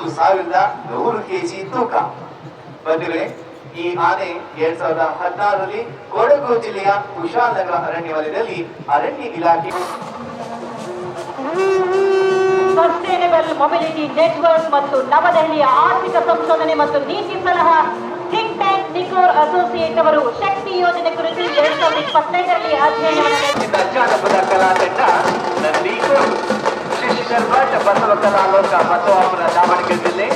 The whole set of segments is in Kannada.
ನಾಲ್ಕು ಸಾವಿರದ ನೂರು ಕೆಜಿ ತೂಕ. ಬಂಧುಗಳೇ ಈ ಆನೆ ಎರಡ್ ಸಾವಿರದ ಹದಿನಾರರಲ್ಲಿ ಕೊಡಗು ಜಿಲ್ಲೆಯ ಕುಶಾಲನಗರ ಅರಣ್ಯ ವಲಯದಲ್ಲಿ ಅರಣ್ಯ ಇಲಾಖೆ ಸಸ್ಟೈನಬಲ್ ಮೊಬಿಲಿಟಿ ನೆಟ್ವರ್ಕ್ ಮತ್ತು ನವದೆಹಲಿಯ ಆರ್ಥಿಕ ಸಂಶೋಧನೆ ಮತ್ತು ನೀತಿ ಸಲಹಾ ಥಿಂಕ್ ಟ್ಯಾಂಕ್ ನಿಕೋರ್ ಅಸೋಸಿಯೇಟ್ ಅವರು ಶಕ್ತಿ ಯೋಜನೆ ಕುರಿತು ಎರಡ್ ಸಾವಿರದ ಇಪ್ಪತ್ತೈದರಲ್ಲಿ ಅಧ್ಯಯನವನ್ನು ಜಾನಪದ ಕಲಾ ತಂಡ ನಂದೀಕೋಡು ಶ್ರೀ ಶರ್ಭಟ್ ಬಸವ ಕಲಾಲೋಕ ಬಸವಾಪುರ ದಾವಣಗೆರೆ ಜಿಲ್ಲೆ.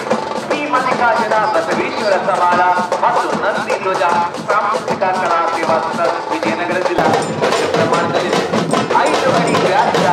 ಶ್ರೀ ಮಲ್ಲಿಕಾರ್ಜುನ ಬಸವೇಶ್ವರ ಸಮಾನ ಮತ್ತು ನಂದಿ ಧ್ವಜ ಸಾಂಸ್ಕೃತಿಕ ಕಲಾ ಸೇವಾ ವಿಜಯನಗರ ಜಿಲ್ಲಾ. ಪ್ರಮಾಣದಲ್ಲಿ ಐದು ಅಡಿ ವ್ಯಾಸದ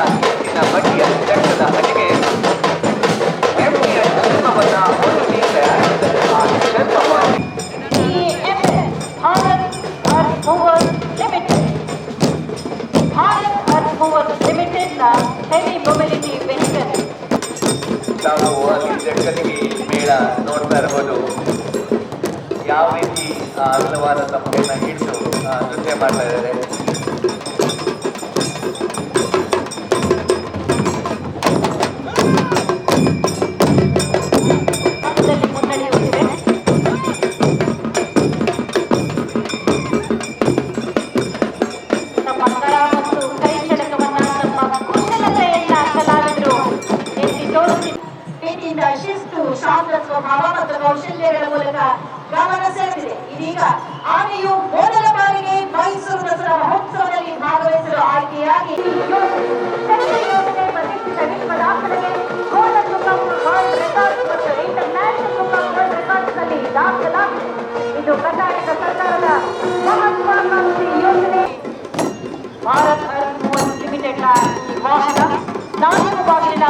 ಇದು ಕರ್ನಾಟಕ ಸರ್ಕಾರದ ಮಹತ್ವಾಕಾಂಕ್ಷಿ ಯೋಜನೆ ಭಾರತ್ ಅರ್ತ್ ಮೂವರ್ಸ್ ಲಿಮಿಟೆಡ್ನ ಈ ವಾಹನ ನಾಲ್ಕು ಬಾಗಿಲಿನ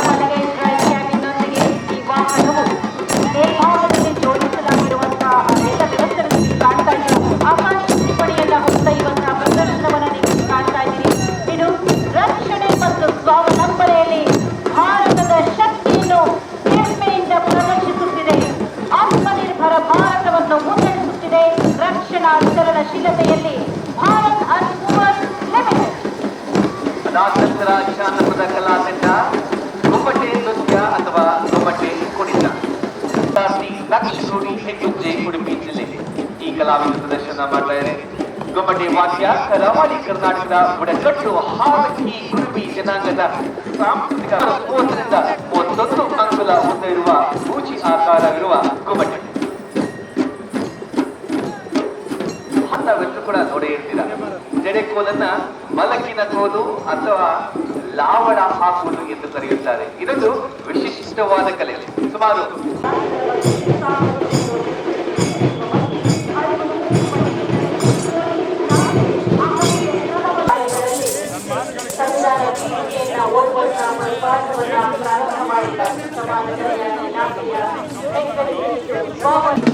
ಕಲಾವಿದ ಪ್ರದರ್ಶನ ಮಾಡ್ತಾ ಇದೆ ಗೊಮ್ಮಟಿ ವಾದ್ಯ, ಕರಾವಳಿ ಕರ್ನಾಟಕದ ಬುಡಕಟ್ಟು ಹಾಕಿ ಕುರುಬಿ ಜನಾಂಗದ ಸಾಂಸ್ಕೃತಿಕ ಮೂವತ್ತರಿಂದ ಮೂವತ್ತೊಂದು ಅಂಗುಲ ಉದ್ದ ಇರುವ ಸೂಚಿ ಆಕಾರವಿರುವ ಗೊಮ್ಮಟಿ. ಹತ್ತವೆಲ್ಲೂ ಕೂಡ ನೋಡೇ ಇರ್ತೀರ? ಜಡೆ ಕೋಲನ್ನ ಮಲಕಿನ ಕೋಲು ಅಥವಾ ಲಾವಣ ಹಾಕುವುದು ಎಂದು ಕರೆಯುತ್ತಾರೆ. ಇದೊಂದು ವಿಶಿಷ್ಟವಾದ ಕಲೆ. ಸುಮಾರು Vamos.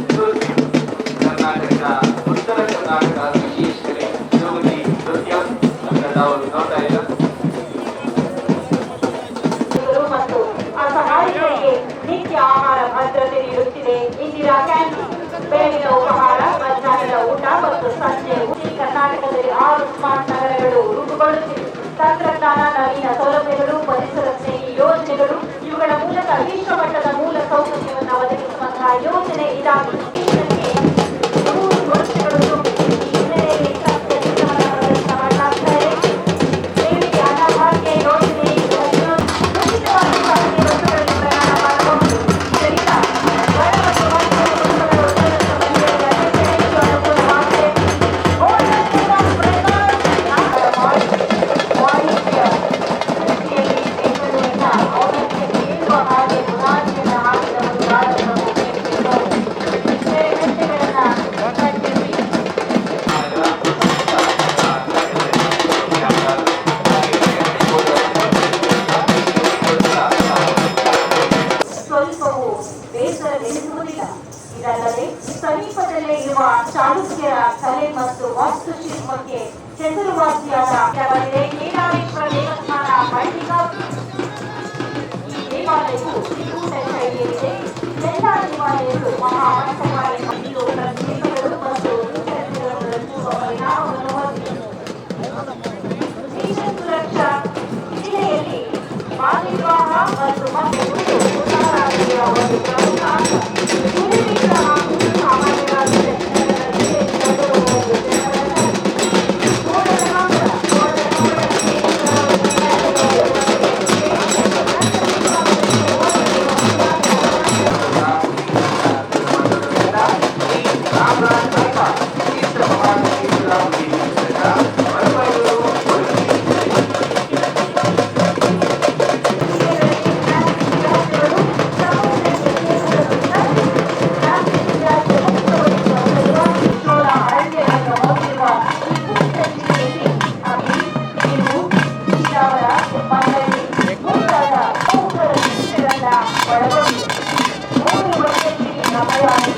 Bye-bye.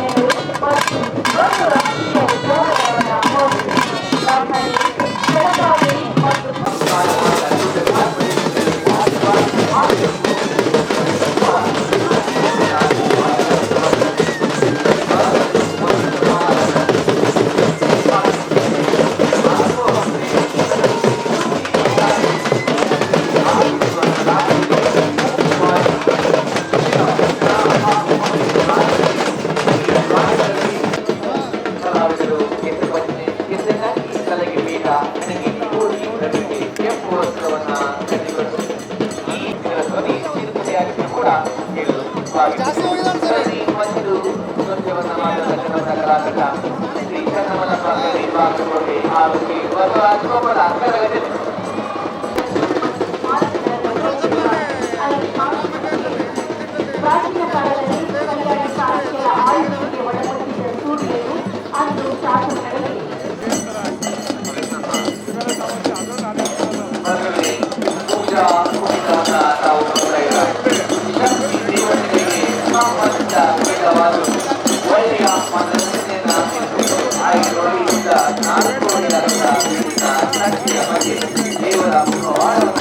Ram, Ram,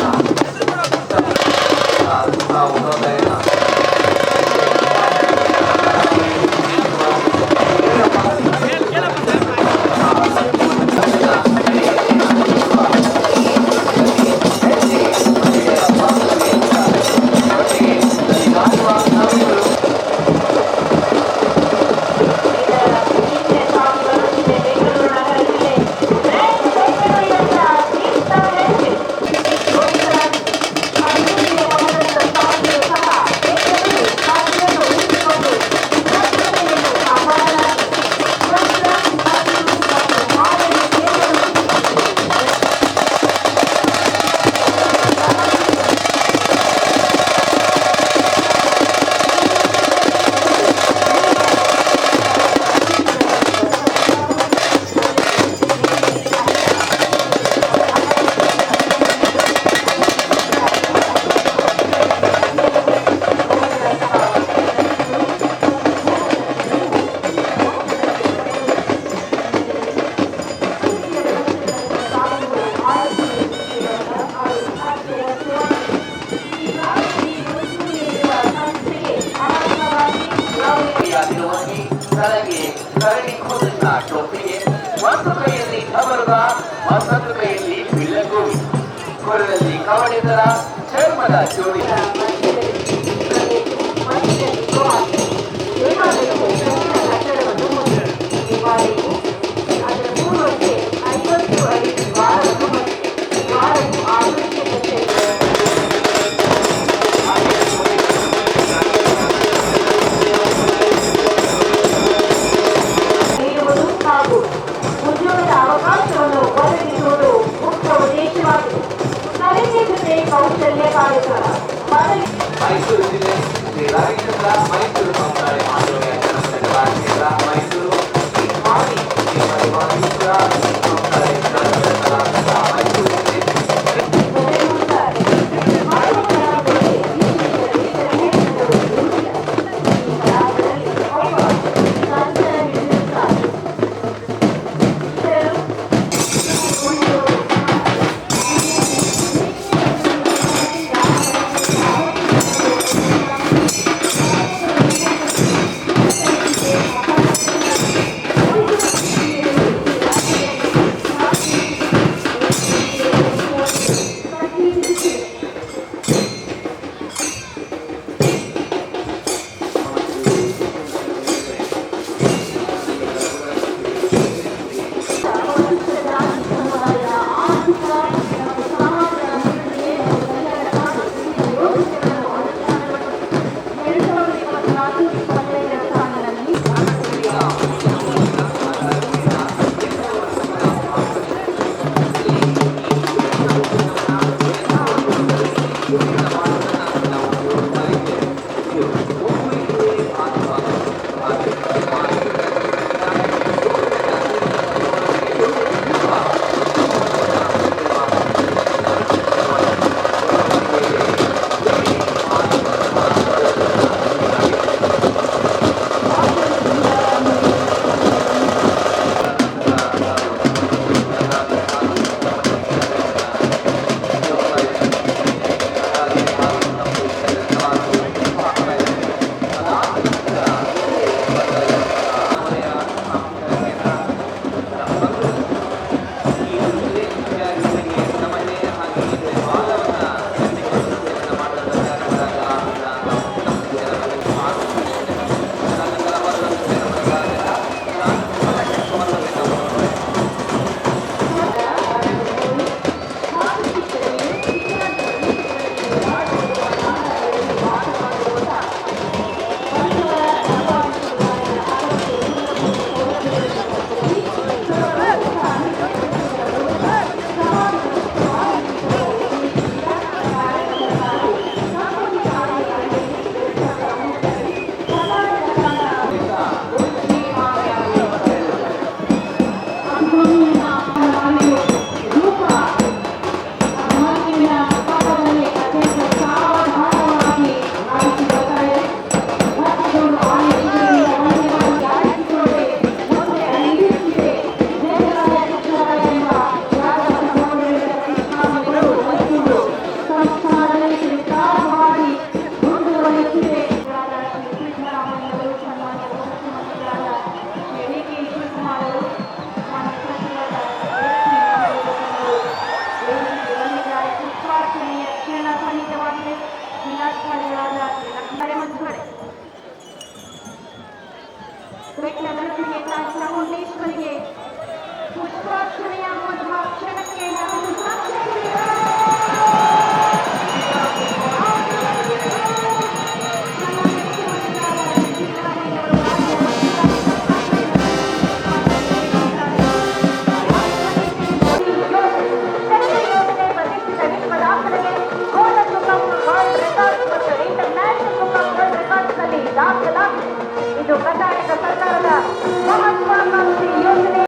ಸರಣಿ ಕೂದಲಿನ ಟೋಪಿಗೆ ಒಂದು ಕೈಯಲ್ಲಿ ನವರದ ಮತ್ತೊಂದು ಕೈಯಲ್ಲಿ ಬಿಳ್ಳಗೂವಿ ಕೊರಳಲ್ಲಿ ಕವಡಿದರ ಚರ್ಮದ ಜೋಡಿ